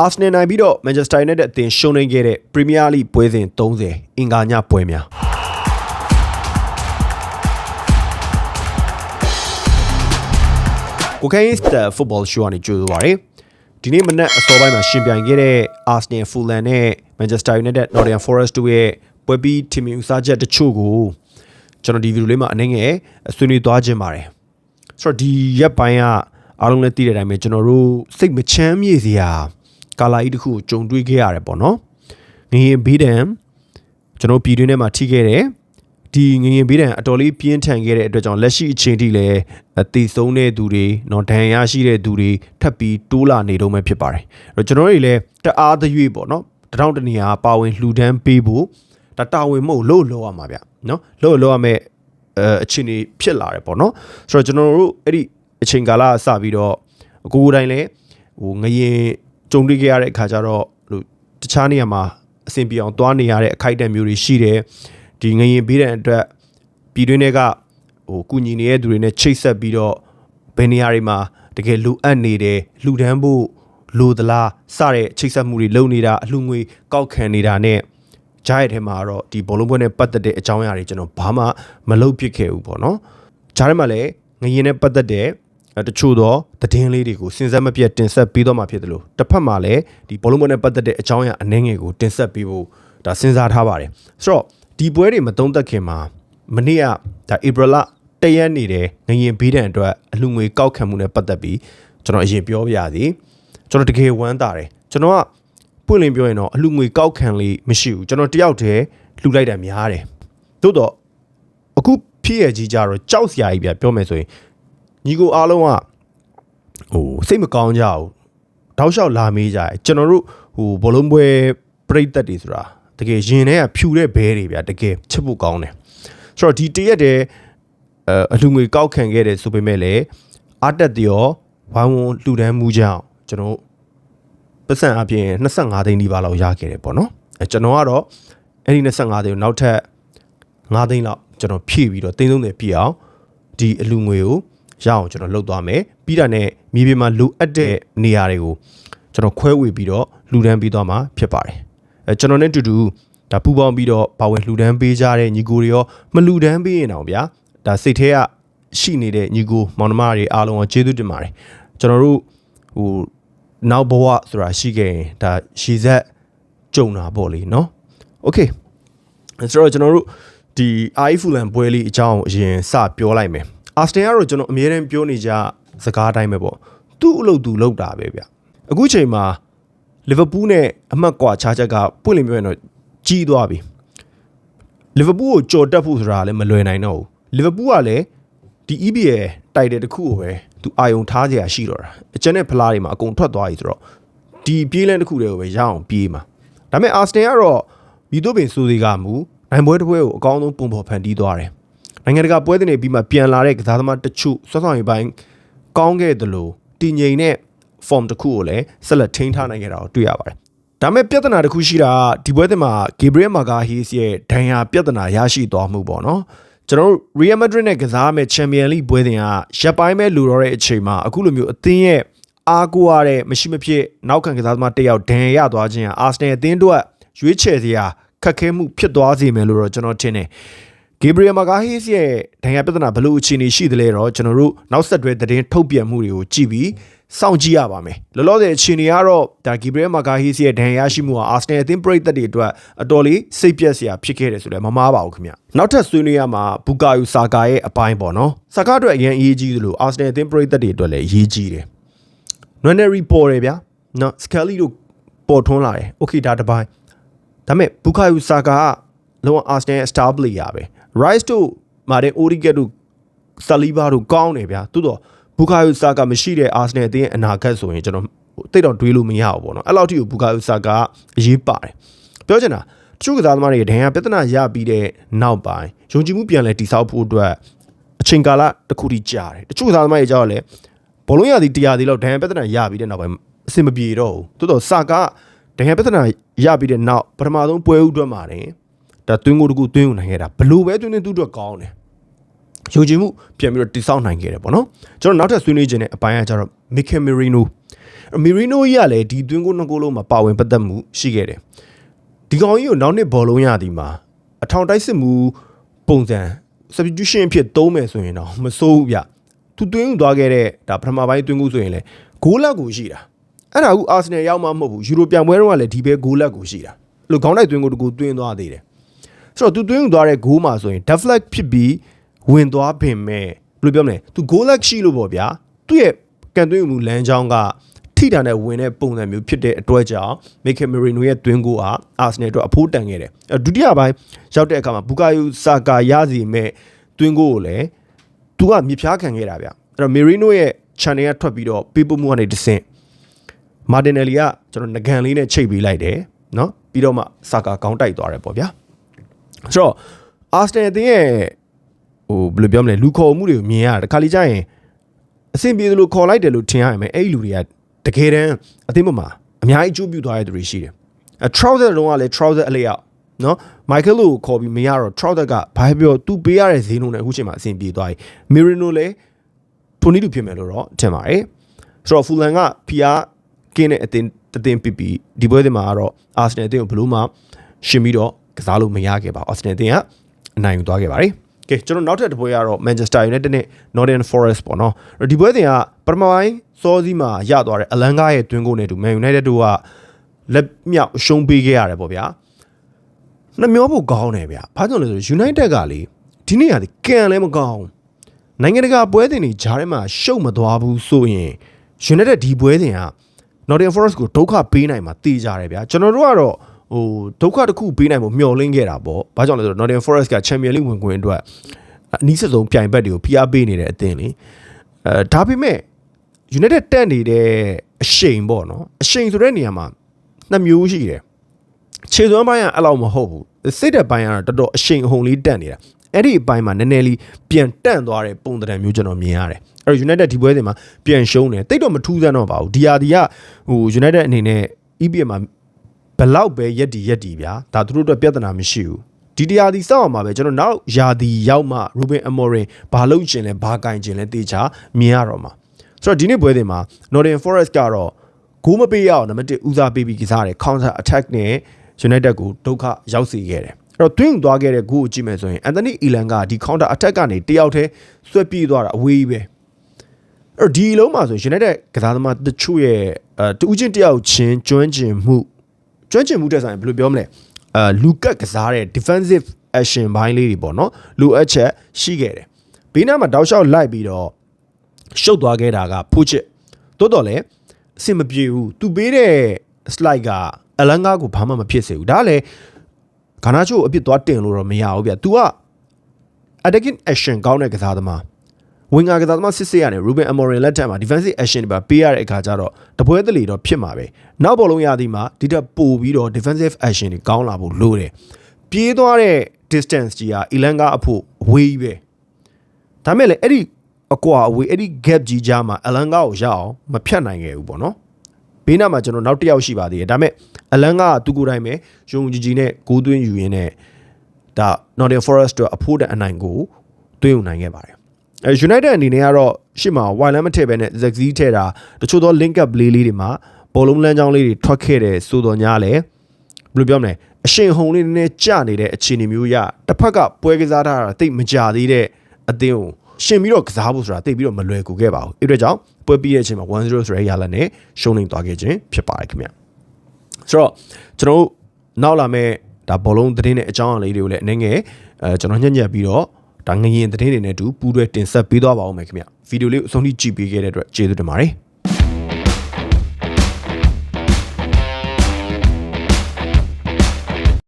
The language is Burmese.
အာဆနယ်နိုင်ပြီးတော့မန်ချက်စတာယူနိုက်တက်အသင်းရှုံးနိမ့်ခဲ့တဲ့ပရီးမီးယားလိပွဲစဉ်30အင်္ဂါညပွဲများကိုကိန်းစတာဖုတဘောရှိုးကနေကြိုဆိုပါရစေဒီနေ့မနက်အစောပိုင်းမှာရှင်ပြိုင်ခဲ့တဲ့အာဆနယ်ဖူလန်နဲ့မန်ချက်စတာယူနိုက်တက်နော်တင်ဖော်ရက်စ်တို့ရဲ့ပွဲပြီးထင်မြင်ဦးစားချက်တချို့ကိုကျွန်တော်ဒီဗီဒီယိုလေးမှာအနေငယ်ဆွေးနွေးသွားခြင်းပါတယ်ဆိုတော့ဒီရက်ပိုင်းကအားလုံးလည်းသိတဲ့အတိုင်းပဲကျွန်တော်တို့စိတ်မချမ်းမြေ့စရာ ကာလာကြီးတစ်ခုကိုကြုံတွေ့ခဲ့ရတယ်ပေါ့နော်ငရင်ဘေးဒံကျွန်တော်ပြည်တွင်းထဲမှာထိခဲ့တယ်ဒီငရင်ဘေးဒံအတော်လေးပြင်းထန်ခဲ့တဲ့အတွက်ကြောင့်လက်ရှိအချိန်ထိလည်းအသေးဆုံးတဲ့သူတွေနော်ဒဏ်ရာရှိတဲ့သူတွေထပ်ပြီးတိုးလာနေတော့မှဖြစ်ပါတယ်အဲ့တော့ကျွန်တော်တို့တွေလည်းတအားသရွေ့ပေါ့နော်တထောင်တနေရာပါဝင်လှူဒန်းပေးဖို့ဒါတာဝန်မဟုတ်လို့လို့ရမှာဗျနော်လို့လို့ရမယ်အဲအချိန်ကြီးဖြစ်လာတယ်ပေါ့နော်ဆိုတော့ကျွန်တော်တို့အဲ့ဒီအချိန်ကာလကစပြီးတော့အကိုယ်တိုင်လည်းဟိုငရင် ကြုံတွေ့ခဲ့ရတဲ့အခါကျတော့လို့တခြားနေရာမှာအဆင်ပြေအောင်သွားနေရတဲ့အခိုက်အတန့်မျိုးတွေရှိတယ်ဒီငရင်ဘေးတဲ့အတွက်ပြည်တွင်းတွေကဟိုကုညီနေတဲ့သူတွေနဲ့ချိတ်ဆက်ပြီးတော့ဘယ်နေရာတွေမှာတကယ်လိုအပ်နေတယ်လှူဒန်းဖို့လိုသလားစတဲ့ချိတ်ဆက်မှုတွေလုပ်နေတာအလှငွေကောက်ခံနေတာနဲ့ကြားရတဲ့ထဲမှာတော့ဒီဘောလုံးပွဲနဲ့ပတ်သက်တဲ့အကြောင်းအရာတွေကျွန်တော်ဘာမှမလုပ်ဖြစ်ခဲ့ဘူးပေါ့နော်ကြားထဲမှာလည်းငရင်နဲ့ပတ်သက်တဲ့အဲ တချို့သောသတင်းလေးတွေကိုစဉ်ဆက်မပြတ်တင်ဆက်ပေးတော့မှာဖြစ်တယ်လို့တစ်ဖက်မှာလည်းဒီဘောလုံးပွဲနဲ့ပတ်သက်တဲ့အကြောင်းအရာအနှဲငယ်ကိုတင်ဆက်ပေးဖို့ဒါစဉ်းစားထားပါတယ်ဆိုတော့ဒီပွဲတွေမသုံးသက်ခင်မှာမနေ့ကဒါဧပြီလတရက်နေတယ်ငရင်ဘေးဒဏ်အတွက်အလှငွေကောက်ခံမှုနဲ့ပတ်သက်ပြီးကျွန်တော်အရင်ပြောပြရစီကျွန်တော်တကယ်ဝမ်းသာတယ်ကျွန်တော်ကပွင့်လင်းပြောရင်တော့အလှငွေကောက်ခံလေးမရှိဘူးကျွန်တော်တယောက်တည်းလှူလိုက်တာများတယ်သို့တော့အခုဖြစ်ရကြီးကြတော့ကြောက်စရာကြီးပြပြောမယ်ဆိုရင် ညီကိုအားလုံးကဟိုစိတ်မကောင်းကြဘူးတောက်လျှောက်လာမေးကြတယ်ကျွန်တော်တို့ဟိုဘလုံးပွဲပြိတ်သက်တွေဆိုတာတကယ်ရင်ထဲကဖြူတဲ့ဘဲတွေဗျတကယ်ချစ်ဖို့ကောင်းတယ်ဆိုတော့ဒီတရက်တည်းအဲအလူငွေကောက်ခံခဲ့တယ်ဆိုပေမဲ့လည်းအတက်တရောဝိုင်းဝန်းလှူဒန်းမှုကြောင့်ကျွန်တော်ပတ်စံအပြင်25သိန်းဒီပါလောက်ရခဲ့တယ်ပေါ့နော်အဲကျွန်တော်ကတော့အဲ့ဒီ25သိန်းကိုနောက်ထပ်5သိန်းလောက်ကျွန်တော်ဖြည့်ပြီးတော့သိန်း30ပြည့်အောင်ဒီအလူငွေကို ရအောင်ကျွန်တော်လှုပ်သွားမယ်ပြီးတာနဲ့မြေပြင်မှာလိုအပ်တဲ့နေရာတွေကိုကျွန်တော်ခွဲဝေပြီးတော့လှူဒန်းပြီးသွားမှာဖြစ်ပါတယ်အဲကျွန်တော်နဲ့တူတူဒါပူပေါင်းပြီးတော့ပါဝင်လှူဒန်းပေးကြတဲ့ညီကိုတွေရောမလှူဒန်းပေးရင်တော့ဗျာဒါစိတ်ထဲကရှိနေတဲ့ညီကိုမောင်နှမတွေအားလုံးကိုကျေးဇူးတင်ပါတယ်ကျွန်တော်တို့ဟိုနောက်ဘဝဆိုတာရှိခဲ့ရင်ဒါရှည်ဆက်ကြုံတာပေါ့လေနော်โอเคဆိုတော့ကျွန်တော်တို့ဒီအာအီဖူလန်ပွဲလေးအကြောင်းအရင်စပြောလိုက်မယ် အာစတန်ကတော့ကျွန်တော်အမြဲတမ်းပြောနေကြစကားအတိုင်းပဲပေါ့သူ့အလုပ်သူလုပ်တာပဲဗျအခုချိန်မှာလီဗာပူးနဲ့အမှတ်ကွာခြားချက်ကပွင့်လင်းပြောရင်တော့ကြီးသွားပြီလီဗာပူးကိုကြော်တက်ဖို့ဆိုတာလည်းမလွယ်နိုင်တော့ဘူးလီဗာပူးကလည်းဒီ EPL တိုက်တဲ့တခုကိုပဲသူအာယုံထားကြရရှိတော့တာအကျန်တဲ့ဖလားတွေမှာအကုန်ထွက်သွားပြီဆိုတော့ဒီပြေးလန်းတစ်ခုတည်းကိုပဲရအောင်ပြေးမှာဒါပေမဲ့အာစတန်ကတော့မိတို့ပင်စိုးသေးကမူနိုင်ပွဲတစ်ပွဲကိုအကောင်းဆုံးပုံဖော်ဖန်တီးသွားတယ် နိုင်ငံတကာပွဲတွေနေပြီးမှပြန်လာတဲ့ကစားသမားတချို့ဆွဆောင်ရေးပိုင်းကောင်းခဲ့တယ်လို့တည်ငြိမ်တဲ့ form တစ်ခုကိုလည်းဆက်လက်ထိန်းထားနိုင်ခဲ့တာကိုတွေ့ရပါတယ်ဒါမဲ့ပြဿနာတစ်ခုရှိတာကဒီပွဲတင်မှာ Gabriel Magalhaes ရဲ့ဒဏ်ရာပြဿနာရရှိသွားမှုပေါ့နော်ကျွန်တော်တို့ Real Madrid နဲ့ကစားမဲ့ Champions League ပွဲတင်ကရပ်ပိုင်းပဲလူတော့တဲ့အချိန်မှာအခုလိုမျိုးအသင်းရဲ့အားကိုးရတဲ့မရှိမဖြစ်နောက်ခံကစားသမားတစ်ယောက်ဒဏ်ရာရသွားခြင်းဟာ Arsenal အသင်းတို့ရွေးချယ်စရာခက်ခဲမှုဖြစ်သွားစေမယ်လို့တော့ကျွန်တော်ထင်တယ်။ Gabriel Magalhaes ရဲ့ဒဏ်ရာပြဿနာဘလို့အခြေအနေရှိသလဲတော့ကျွန်တော်တို့နောက်ဆက်တွဲသတင်းထုတ်ပြန်မှုတွေကိုကြည့်ပြီးစောင့်ကြည့်ရပါမယ်။လောလောဆယ်အခြေအနေကတော့ဒါ Gabriel Magalhaes ရဲ့ဒဏ်ရာရှိမှုဟာ Arsenal အသင်းပရိသတ်တွေအတွက်အတော်လေးစိတ်ပြက်စရာဖြစ်ခဲ့တယ်ဆိုလည်းမမားပါဘူးခင်ဗျ။နောက်ထပ်ဆွေးနွေးရမှာဘူကာယူဆာကာရဲ့အပိုင်းပေါ့နော်။ဆာကာအတွက်အရင်အရေးကြီးသလို Arsenal အသင်းပရိသတ်တွေအတွက်လည်းအရေးကြီးတယ်။ နွယ်နယ်ရီပေါ်တယ်ဗျာနော်စကယ်လီတို့ပေါ်ထွန်းလာတယ်โอเคဒါတစ်ပိုင်းဒါပေမဲ့ဘူကာယူဆာကာကလုံးဝအာဆနယ်စတာပလေယာပဲ rice တို့မာတင်အိုရီကက်တို့ဆလီဘာတို့ကောင်းတယ်ဗျာသို့တော့ဘူကာယူဆာကာမရှိတဲ့အာဆနယ်အသင်းအနာဂတ်ဆိုရင်ကျွန်တော်တိတ်တော့တွေးလို့မရဘူးပေါ့နော်အဲ့လောက်ထိကိုဘူကာယူဆာကာကအရေးပါတယ်ပြောချင်တာတချို့ကစားသမားတွေဒဏ်ရာပြဿနာရပြီးတဲ့နောက်ပိုင်းယုံကြည်မှုပြန်လဲတိဆောက်ဖို့အတွက်အချိန်ကာလတစ်ခုထိကြာတယ်တချို့ကစားသမားတွေကြောက်လဲဘောလုံးရသည်တရားသည်လောက်ဒဏ်ရာပြဿနာရပြီးတဲ့နောက်ပိုင်းအဆင်မပြေတော့ဘူးတိုးတော့စာကဒဏ်ရာပြဿနာရပြီးတဲ့နောက်ပထမဆုံးပွဲဥအတွက်မှာတယ် ဒါတွင်းကိုတကူတွင်းကိုနိုင်ခဲ့တာဘလို့ပဲတွင်းတွင်းသူ့အတွက်ကောင်းတယ်ယုံကြည်မှုပြန်ပြီးတော့တိဆောက်နိုင်ခဲ့တယ်ပေါ့နော်ကျွန်တော်နောက်ထပ်ဆွေးနွေးခြင်းတဲ့အပိုင်းကကျတော့ Mikel Merino မီရီနိုကြီးကလည်းဒီသွင်းကိုနှစ်ကိုလုံးမှာပါဝင်ပတ်သက်မှုရှိခဲ့တယ်ဒီကောင်ကြီးကိုနောက်နှစ်ဘောလုံးရသည်မှာအထောင်တိုက်စစ်မှုပုံစံ substitution အဖြစ်သုံးမယ်ဆိုရင်တော့မစိုးဘူးဗျသူသွင်းယူသွားခဲ့တဲ့ဒါပထမပိုင်းသွင်းကိုဆိုရင်လေဂိုးလက်ကိုရှိတာအဲ့ဒါကအာဆင်နယ်ရောက်မှမဟုတ်ဘူးယူရိုပြန်ပွဲတော့ကလည်းဒီပဲဂိုးလက်ကိုရှိတာအဲ့လိုခေါင်းတိုက်သွင်းကိုတကူသွင်းသွားသေးတယ် ဆိုတော့သူသွင်းယူသွားတဲ့ဂိုးမှာဆိုရင် deflect ဖြစ်ပြီးဝင်သွားပင်မဲ့ဘယ်လိုပြောမလဲသူ goal leg ရှိလို့ပေါ့ဗျာသူ့ရဲ့ကန်သွင်းမှုလမ်းကြောင်းကထိတာနဲ့ဝင်တဲ့ပုံစံမျိုးဖြစ်တဲ့အတွက်ကြောင့်မီကယ်မရီနိုရဲ့သွင်းကိုအားအာဆင်နယ်အတွက်အဖိုးတန်ခဲ့တယ်အဲဒုတိယပိုင်းရောက်တဲ့အခါမှာဘူကာယိုဆာကာရစီမဲ့သွင်းကိုကိုလည်းသူကမြေဖြားခံခဲ့တာဗျအဲ့တော့မီရီနိုရဲ့ channel ကထွက်ပြီးတော့ပေးပို့မှုကနေတဆင့်မာတင်နယ်လီကကျွန်တော်ငကန်လေးနဲ့ချိတ်ပေးလိုက်တယ်နော်ပြီးတော့မှဆာကာကောင်းတိုက်သွားတယ်ပေါ့ဗျာ ဆိုတော့အာစနယ်အသင်းရဲ့ဟိုဘယ်လိုပြောမလဲလူခေါ်မှုတွေကိုမြင်ရတယ်တခါလေကြာရင်အဆင်ပြေသလိုခေါ်လိုက်တယ်လို့ထင်ရရင်ပဲအဲ့ဒီလူတွေကတကယ်တမ်းအသင်းပေါ်မှာအများကြီးအကျိုးပြုသွားတဲ့သူတွေရှိတယ်အဲ trouser တုန်းကလည်း trouser အလေးရောက်နော်မိုက်ကယ်လိုကိုခေါ်ပြီးမရတော့ trouser ကဘာပြောသူပေးရတဲ့ဈေးနှုန်းနဲ့အခုချိန်မှာအဆင်ပြေသွားပြီမီရီနိုလည်းထိုနီတူဖြစ်မယ်လို့တော့ထင်ပါတယ်ဆိုတော့ဖူလန်ကဖီအားကင်းတဲ့အတင်းတတင်းပီပီဒီပွဲတွေမှာကတော့အာဆင်နယ်အသင်းကိုဘယ်လို့မှရှင်ပြီးတော့ ကစားလို့မရခဲ့ပါအာဆင်နယ်အသင်းကအနိုင်ယူသွားခဲ့ပါတယ်ကဲကျွန်တော်နောက်ထပ်တစ်ပွဲကတော့ Manchester United နဲ့ Nottingham Forest ပေါ့နော်ဒီပွဲတင်ကပထမပိုင်းစောစီးမှာရသွားတဲ့အလန်ကားရဲ့တွင်းကိုနဲ့တူ Man United တို့ကလက်မြောက်ရှုံးပေးခဲ့ရတယ်ပေါ့ဗျာနှမျောဖို့ကောင်းတယ်ဗျာဘာကြောင့်လဲဆိုတော့ United ကလေဒီနေ့ကလေကန်လည်းမကောင်းနိုင်ငံတကာပွဲတင်တွေဂျားထဲမှာရှုံမသွားဘူးဆိုရင် United ဒီပွဲတင်က Nottingham Forest ကိုဒုက္ခပေးနိုင်မှာတည်ကြတယ်ဗျာကျွန်တော်တို့ကတော့ ဟိုဒုက္ခတစ်ခုပေးနိုင်ဖို့မျှော်လင့်ခဲ့တာပေါ့ဘာကြောင့်လဲဆိုတော့ Nottingham Forest က Champion League ဝင်ခွင့်အတွက်အနည်းဆုံးပြိုင်ဘက်တွေကိုဖိအားပေးနေတဲ့အသင်းလေအဲဒါပေမဲ့ United တက်နေတဲ့အရှိန်ပေါ့နော်အရှိန်ဆိုတဲ့နေရာမှာနှစ်မျိုးရှိတယ်ခြေစွမ်းပိုင်းကအဲ့လောက်မဟုတ်ဘူးစိတ်တဲ့ပိုင်းကတော့တော်တော်အရှိန်အဟုန်လေးတက်နေတာအဲ့ဒီအပိုင်းမှာနည်းနည်းလေးပြန်တန့်သွားတဲ့ပုံသဏ္ဍာန်မျိုးကျွန်တော်မြင်ရတယ်အဲ့တော့ United ဒီပွဲစဉ်မှာပြန်ရှုံးတယ်တိတ်တော့မထူးဆန်းတော့ပါဘူးဒီဟာဒီကဟို United အနေနဲ့ EPL မှာ ဘလောက်ပဲရက်တီရက်တီဗျာဒါသူတို့အတွက်ပြဿနာမရှိဘူးဒီတရားဒီစောက်အောင်မှာပဲကျွန်တော်နောက်ယာဒီရောက်မှ Ruben Amorim ဘာလုပ်ချင်လဲဘာကင်ချင်လဲတေချာမြင်ရတော့မှာဆိုတော့ဒီနေ့ပွဲစဉ်မှာ Nottingham Forest ကတော့ဂိုးမပေးရအောင်နံပါတ်1ဦးစားပေးပြီးကစားတယ် counter attack နဲ့ United ကိုဒုက္ခရောက်စေခဲ့တယ်အဲ့တော့တွင်းသွားခဲ့တဲ့ဂိုးကိုကြည့်မယ်ဆိုရင်အန်တိုနီအီလန်ကဒီ counter attack ကနေတယောက်တည်းဆွဲပြေးသွားတာအဝေးကြီးပဲအဲ့တော့ဒီအလုံးမှာဆို United ကစားသမားတချို့ရဲ့အဲတူးချင်းတယောက်ချင်းကျွမ်းကျင်မှု ကျွမ်းကျင်မှုတက်ဆိုင်ဘယ်လိုပြောမလဲအဲလူကတ်ကစားတဲ့ defensive action ဘိုင်းလေးတွေပေါ့နော်လူအပ်ချက်ရှိခဲ့တယ်ဘေးနားမှာတောက်လျှောက်လိုက်ပြီးတော့ရှုပ်သွားခဲ့တာကဖူးချစ်တိုးတော်လည်းအဆင်မပြေဘူးသူပေးတဲ့ slide ကအလန်ကားကိုဘာမှမဖြစ်စေဘူးဒါလည်းဂါနာချိုအပြစ်သွားတင်လို့တော့မရဘူးဗျ။ तू က attacking action ကောင်းတဲ့ကစားသမား ဝင်ငါကစားသမားစစ်စစ်ရတယ် Ruben Amorim လက်ထက်မှာ defensive action တွေပါပေးရတဲ့အခါကျတော့တပွဲတလေတော့ဖြစ်မှာပဲ။နောက်ဘောလုံးရသည်မှာဒီတက်ပို့ပြီးတော့ defensive action တွေကောင်းလာဖို့လိုတယ်။ပြေးသွားတဲ့ distance ကြီးက Elanga အဖို့အဝေးကြီးပဲ။ဒါမဲ့လေအဲ့ဒီအကွာအဝေးအဲ့ဒီ gap ကြီးကြားမှာ Elanga ကိုရအောင်မဖြတ်နိုင်ခဲ့ဘူးပေါ့နော်။ဘေးနားမှာကျွန်တော်နောက်တစ်ယောက်ရှိပါသေးတယ်ဒါပေမဲ့အလန်ကသူကိုယ်တိုင်ပဲယုံကြည်ကြည်နဲ့ဂိုးသွင်းယူရင်းနဲ့ဒါ Nottingham Forest တို့အဖို့တဲ့အနိုင်ကိုသွင်းယူနိုင်ခဲ့ပါတယ် အဲ United အနေနဲ့ကတော့ရှေ့မှာ wide line မထည့်ဘဲနဲ့ Zaxi ထည့်တာတချို့သော link up play လေးတွေမှာဘောလုံးလမ်းကြောင်းလေးတွေထွက်ခဲ့တယ်ဆိုတော့ညာလေဘယ်လိုပြောမလဲအရှင်ဟုန်လေးနည်းနည်းကျနေတဲ့အခြေအနေမျိုးရတစ်ဖက်ကပွဲကစားထားတာတိတ်မကြသေးတဲ့အသင်းကိုရှင်ပြီးတော့ကစားဖို့ဆိုတာတိတ်ပြီးတော့မလွယ်ကူခဲ့ပါဘူးအဲ့ဒါကြောင့်ပွဲပြီးတဲ့အချိန်မှာ1-0ဆိုတဲ့ရလနဲ့ရှုံးနေသွားခဲ့ခြင်းဖြစ်ပါတယ်ခင်ဗျဆိုတော့ကျွန်တော်တို့နောက်လာမဲ့ဒါဘောလုံးသတင်းနဲ့အကြောင်းအရာလေးတွေကိုလည်းအနေငယ်အဲကျွန်တော်ညံ့ညက်ပြီးတော့ ဒါငရင်သတင်းတွေနဲ့အတူပူးတွဲတင်ဆက်ပေးသွားပါဦးမယ်ခင်ဗျဗီဒီယိုလေးကိုအဆုံးထိကြည့်ပေးခဲ့တဲ့အတွက်ကျေးဇူးတင်ပါတယ်